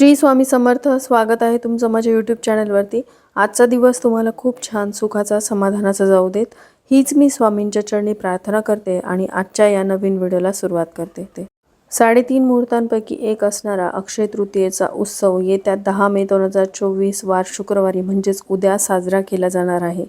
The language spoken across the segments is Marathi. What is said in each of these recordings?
श्री स्वामी समर्थ स्वागत आहे तुमचं माझ्या यूट्यूब चॅनलवरती आजचा दिवस तुम्हाला खूप छान सुखाचा समाधानाचा जाऊ देत. हीच मी स्वामींच्या चरणी प्रार्थना करते आणि आजच्या या नवीन व्हिडिओला सुरुवात करते ते. साडेतीन मुहूर्तांपैकी एक असणारा अक्षय तृतीयेचा उत्सव येत्या दहा मे दोन हजार चोवीस वार शुक्रवारी म्हणजेच उद्या साजरा केला जाणार आहे.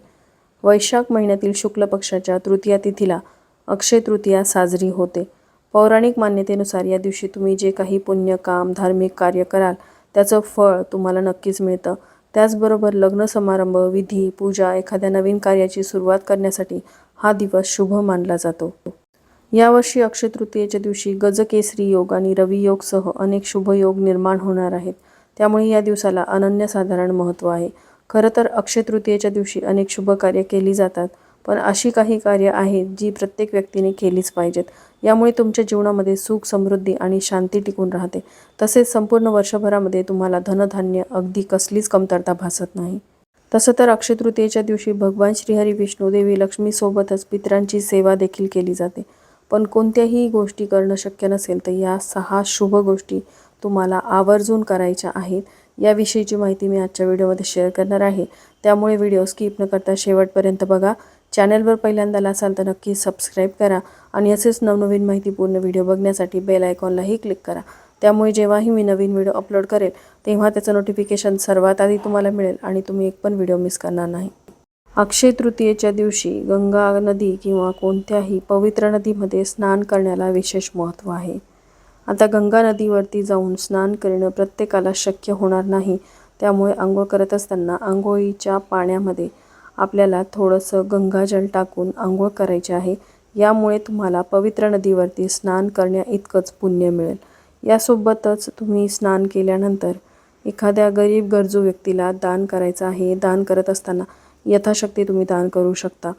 वैशाख महिन्यातील शुक्ल पक्षाच्या तृतीया तिथीला अक्षय तृतीया साजरी होते. पौराणिक मान्यतेनुसार या दिवशी तुम्ही जे काही पुण्य काम धार्मिक कार्य कराल त्याचं फळ तुम्हाला नक्कीच मिळतं. त्याचबरोबर लग्न समारंभ विधी पूजा एखाद्या नवीन कार्याची सुरुवात करण्यासाठी हा दिवस शुभ मानला जातो. यावर्षी अक्षय तृतीयेच्या दिवशी गजकेसरी योग आणि रवी योगसह अनेक शुभ योग निर्माण होणार आहेत. त्यामुळे या दिवसाला अनन्यसाधारण महत्त्व आहे. खरं तर अक्षय तृतीयेच्या दिवशी अनेक शुभ कार्य केली जातात. पण अशी काही कार्य आहेत जी प्रत्येक व्यक्तीने केलीच पाहिजेत. यामुळे तुमच्या जीवनामध्ये सुख समृद्धी आणि शांती टिकून राहते. तसेच संपूर्ण वर्षभरामध्ये तुम्हाला धनधान्य अगदी कसलीच कमतरता भासत नाही. तसं तर अक्षय तृतीयेच्या दिवशी भगवान श्रीहरी विष्णू देवी लक्ष्मीसोबतच पितरांची सेवा देखील केली जाते. पण कोणत्याही गोष्टी करणं शक्य नसेल तर या सहा शुभ गोष्टी तुम्हाला आवर्जून करायच्या आहेत. याविषयीची माहिती मी आजच्या व्हिडिओमध्ये शेअर करणार आहे. त्यामुळे व्हिडिओ स्किप न करता शेवटपर्यंत बघा. चॅनलवर पहिल्यांदा असाल तर नक्की सबस्क्राईब करा आणि असेच नवनवीन माहितीपूर्ण व्हिडिओ बघण्यासाठी बेल आयकॉनलाही क्लिक करा. त्यामुळे जेव्हाही मी नवीन व्हिडिओ अपलोड करेल तेव्हा त्याचं नोटिफिकेशन सर्वात आधी तुम्हाला मिळेल आणि तुम्ही एक पण व्हिडिओ मिस करणार नाही. अक्षय तृतीयेच्या दिवशी गंगा नदी किंवा कोणत्याही पवित्र नदीमध्ये स्नान करण्याला विशेष महत्त्व आहे. आता गंगा नदीवरती जाऊन स्नान करणं प्रत्येकाला शक्य होणार नाही त्यामुळे आंघोळ करत असताना आंघोळीच्या पाण्यामध्ये आपल्याला थोडंसं गंगाजल टाकून आंघोळ करायचे आहे. यामुळे तुम्हाला पवित्र नदीवरती स्नान करण्या इतकंच पुण्य मिळेल. यासोबतच तुम्ही स्नान केल्यानंतर एखाद्या गरीब गरजू व्यक्तीला दान करायचं आहे दान करत असताना यथाशक्ती तुम्ही दान करू शकता.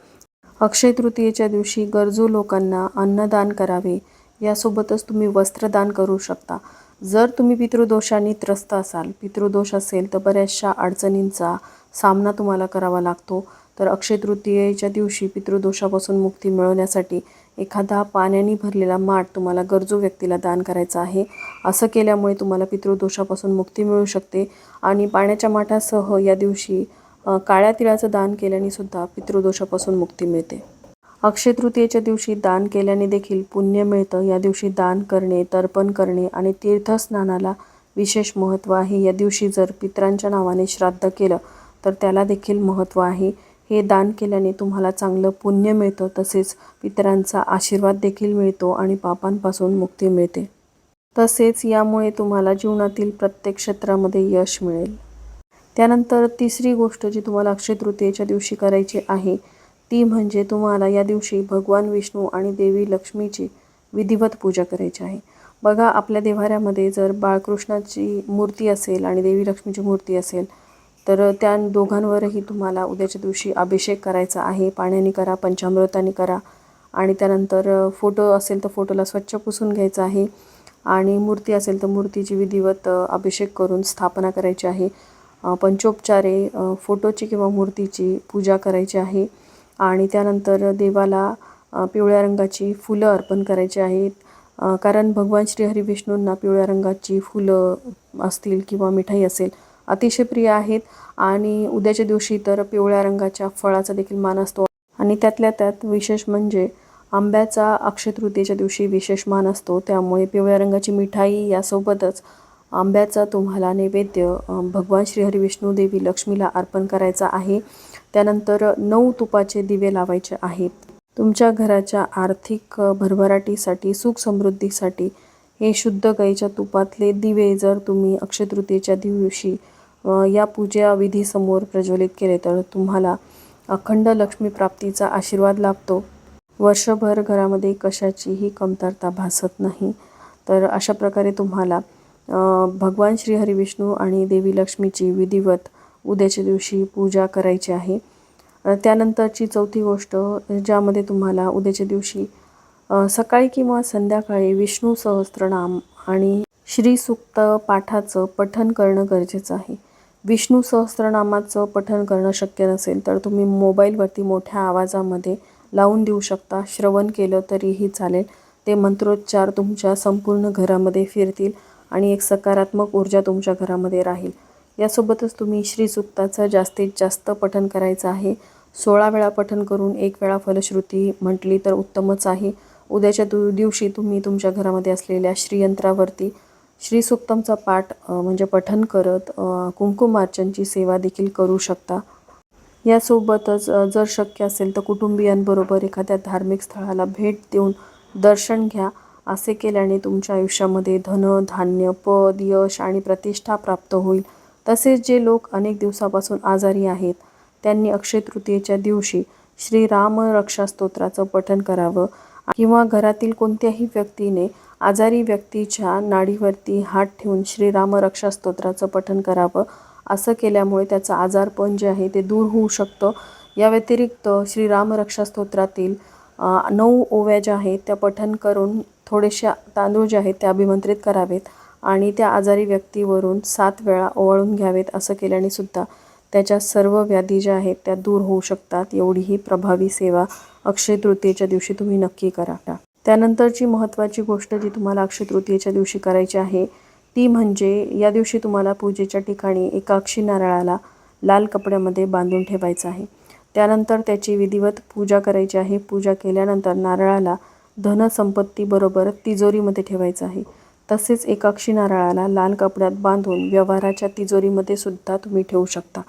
अक्षय तृतीयेच्या दिवशी गरजू लोकांना अन्नदान करावे. यासोबतच तुम्ही वस्त्रदान करू शकता. जर तुम्ही पितृदोषांनी त्रस्त असाल पितृदोष असेल तर बऱ्याचशा अडचणींचा सामना तुम्हाला करावा लागतो. तर अक्षय तृतीयेच्या दिवशी पितृदोषापासून मुक्ती मिळवण्यासाठी एखादा पाण्याने भरलेला माठ तुम्हाला गरजू व्यक्तीला दान करायचा आहे. असं केल्यामुळे तुम्हाला पितृदोषापासून मुक्ती मिळू शकते आणि पाण्याच्या माठासह या दिवशी काळ्या तिळाचं दान केल्याने सुद्धा पितृदोषापासून मुक्ती मिळते. अक्षय तृतीयेच्या दिवशी दान केल्याने देखील पुण्य मिळतं. या दिवशी दान करणे तर्पण करणे आणि तीर्थस्नानाला विशेष महत्त्व आहे. या दिवशी जर पितरांच्या नावाने श्राद्ध केलं तर त्याला देखील महत्त्व आहे. हे दान केल्याने तुम्हाला चांगलं पुण्य मिळतं. तसेच पितरांचा आशीर्वाद देखील मिळतो आणि पापांपासून मुक्ती मिळते. तसेच यामुळे तुम्हाला जीवनातील प्रत्येक क्षेत्रामध्ये यश मिळेल. त्यानंतर तिसरी गोष्ट जी तुम्हाला अक्षय तृतीयेच्या दिवशी करायची आहे ती म्हणजे तुम्हाला या दिवशी भगवान विष्णू आणि देवी लक्ष्मीची विधिवत पूजा करायची आहे. बघा आपल्या देवाऱ्यामध्ये जर बाळकृष्णाची मूर्ती असेल आणि देवी लक्ष्मीची मूर्ती असेल तर त्या दोघांवरही तुम्हाला उद्याच्या दिवशी अभिषेक करायचा आहे. पाण्याने करा पंचामृताने करा आणि त्यानंतर फोटो असेल तर फोटोला स्वच्छ पुसून घ्यायचा आहे आणि मूर्ती असेल तर मूर्तीची विधिवत अभिषेक करून स्थापना करायची आहे. पंचोपचारे फोटोची किंवा मूर्तीची पूजा करायची आहे. आणि त्यानंतर देवाला पिवळ्या रंगाची फुलं अर्पण करायची आहेत. कारण भगवान श्रीहरी विष्णूंना पिवळ्या रंगाची फुलं असतील किंवा मिठाई असेल अतिशय प्रिय आहेत. आणि उद्याच्या दिवशी तर पिवळ्या रंगाच्या फळाचा देखील मान असतो. आणि त्यातल्या त्यात विशेष म्हणजे आंब्याचा अक्षयतृतीयेच्या दिवशी विशेष मान असतो. त्यामुळे पिवळ्या रंगाची मिठाई यासोबतच आंब्याचा तुम्हाला नैवेद्य भगवान श्रीहरी विष्णू देवी लक्ष्मीला अर्पण करायचा आहे. त्यानंतर नऊ तुपाचे दिवे लावायचे आहेत. तुमच्या घराच्या आर्थिक भरभराटीसाठी सुख समृद्धीसाठी हे शुद्ध गाईच्या तुपातले दिवे जर तुम्ही अक्षय तृतीयेच्या दिवशी या पूजा विधीसमोर प्रज्वलित केले तर तुम्हाला अखंड लक्ष्मी प्राप्तीचा आशीर्वाद लाभतो. वर्षभर घरामध्ये कशाचीही कमतरता भासत नाही. तर अशा प्रकारे तुम्हाला भगवान श्री हरिविष्णू आणि देवी लक्ष्मीची विधिवत उद्याच्या दिवशी पूजा करायची आहे. त्यानंतरची चौथी गोष्ट ज्यामध्ये तुम्हाला उद्याच्या दिवशी सकाळी किंवा संध्याकाळी विष्णू सहस्त्रनाम आणि श्री सुक्त पाठाचं पठन करणं गरजेचं आहे. विष्णू सहस्त्रनामाचं पठन करणं शक्य नसेल तर तुम्ही मोबाईलवरती मोठ्या आवाजामध्ये लावून देऊ शकता. श्रवण केलं तरीही चालेल. ते मंत्रोच्चार तुमच्या संपूर्ण घरामध्ये फिरतील आणि एक सकारात्मक ऊर्जा तुमच्या घरामध्ये राहील. यासोबतच तुम्ही श्री सुक्ताचं जास्तीत जास्त पठन करायचं आहे. सोळा वेळा पठन करून एक वेळा फलश्रुती म्हटली तर उत्तमच आहे. उद्याच्या दु दिवशी तुम्ही तुमच्या घरामध्ये असलेल्या श्रीयंत्रावरती श्री सुक्तमचा पाठ म्हणजे पठन करत कुंकुमार्चनची सेवा देखील करू शकता. यासोबतच जर शक्य असेल तर कुटुंबियांबरोबर एखाद्या धार्मिक स्थळाला भेट देऊन दर्शन घ्या. असे केल्याने तुमच्या आयुष्यामध्ये धन धान्य पद यश आणि प्रतिष्ठा प्राप्त होईल. तसेच जे लोक अनेक दिवसापासून आजारी आहेत त्यांनी अक्षय तृतीयेच्या दिवशी श्रीराम रक्षा स्तोत्राचं पठण करावं. किंवा घरातील कोणत्याही व्यक्तीने आजारी व्यक्तीच्या नाडीवरती हात ठेवून श्रीराम रक्षा स्तोत्राचं पठण करावं असं केल्यामुळे त्याचं आजारपण जे आहे ते दूर होऊ शकतं. या व्यतिरिक्त श्रीराम रक्षा स्तोत्रातील नऊ ओव्या ज्या आहेत त्या पठण करून थोडेशा तांदूळ जे आहेत ते अभिमंत्रित करावेत आणि त्या आजारी व्यक्तीवरून सात वेळा ओवाळून घ्यावेत असं केल्याने सुद्धा त्याच्या सर्व व्याधी ज्या आहेत त्या दूर होऊ शकतात. एवढी ही प्रभावी सेवा अक्षय तृतीयेच्या दिवशी तुम्ही नक्की करा. त्यानंतरची महत्त्वाची गोष्ट जी तुम्हाला अक्षय तृतीयेच्या दिवशी करायची आहे ती म्हणजे या दिवशी तुम्हाला पूजेच्या ठिकाणी एकाक्षी नारळाला लाल कपड्यामध्ये बांधून ठेवायचं आहे. त्यानंतर त्याची विधिवत पूजा करायची आहे. पूजा केल्यानंतर नारळाला धनसंपत्तीबरोबर तिजोरीमध्ये ठेवायचं आहे. तसेच एकाक्षी नारळाला लाल कपड्यात बांधून व्यवहाराच्या तिजोरीमध्ये सुद्धा तुम्ही ठेवू शकता.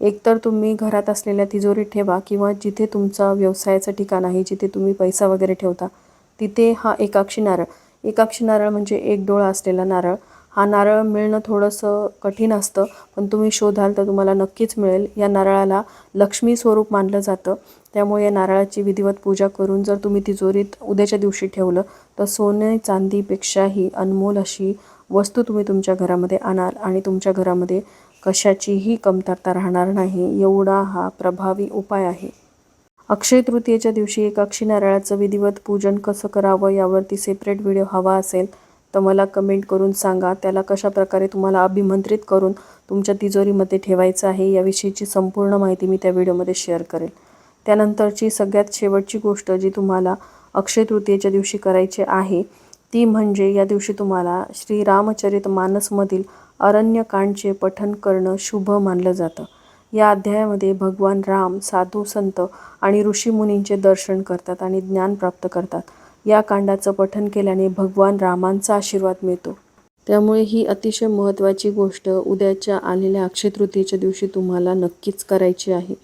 एकतर तुम्ही घरात असलेल्या तिजोरीत ठेवा किंवा जिथे तुमचा व्यवसायाचं ठिकाण आहे जिथे तुम्ही पैसा वगैरे ठेवता तिथे हा एकाक्षी नारळ. एकाक्षी नारळ म्हणजे एक डोळा असलेला नारळ. हा नारळ मिळणं थोडंसं कठीण असतं पण तुम्ही शोधाल तर तुम्हाला नक्कीच मिळेल. या नारळाला लक्ष्मी स्वरूप मानलं जातं. त्यामुळे या नारळाची विधिवत पूजा करून जर तुम्ही तिजोरीत उद्याच्या दिवशी ठेवलं तर सोने चांदीपेक्षाही अनमोल अशी वस्तू तुम्ही तुमच्या घरामध्ये आणाल आणि तुमच्या घरामध्ये कशाचीही कमतरता राहणार नाही एवढा हा प्रभावी उपाय आहे. अक्षय तृतीयेच्या दिवशी एकाक्षी नारळाचं विधिवत पूजन कसं करावं यावरती सेपरेट व्हिडिओ हवा असेल तर मला कमेंट करून सांगा. त्याला कशा प्रकारे तुम्हाला अभिमंत्रित करून तुमच्या तिजोरीमध्ये ठेवायचं आहे याविषयीची संपूर्ण माहिती मी त्या व्हिडिओमध्ये शेअर करेल. त्यानंतरची सगळ्यात शेवटची गोष्ट जी तुम्हाला अक्षय तृतीयेच्या दिवशी करायची आहे ती म्हणजे या दिवशी तुम्हाला श्रीरामचरित मानसमधील अरण्यकांडचे पठण करणं शुभ मानलं जातं. या अध्यायामध्ये भगवान राम साधू संत आणि ऋषीमुनींचे दर्शन करतात आणि ज्ञान प्राप्त करतात. या कांडाचं पठण केल्याने भगवान रामांचा आशीर्वाद मिळतो. त्यामुळे ही अतिशय महत्त्वाची गोष्ट उद्याच्या आलेल्या अक्षय तृतीयेच्या दिवशी तुम्हाला नक्कीच करायची आहे.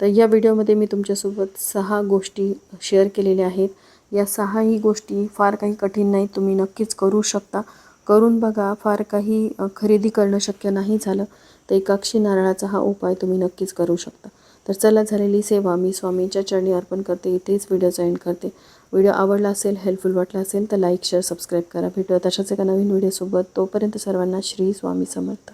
तर या व्हिडिओमध्ये मी तुमच्यासोबत सहा गोष्टी शेअर केलेल्या आहेत. या सहाही गोष्टी फार काही कठीण नाही तुम्ही नक्कीच करू शकता. करून बघा फार काही खरेदी करणं शक्य नाही झालं तर एकाक्षी नारळाचा हा उपाय तुम्ही नक्कीच करू शकता. तर चला झालेली सेवा मी स्वामींच्या चरणी अर्पण करते. इथेच व्हिडिओचा एंड करते. व्हिडिओ आवडला असेल हेल्पफुल वाटला असेल तर लाईक शेअर सबस्क्राईब करा. भेटूया तशाच एका नवीन व्हिडिओसोबत. तोपर्यंत सर्वांना श्री स्वामी समर्थ.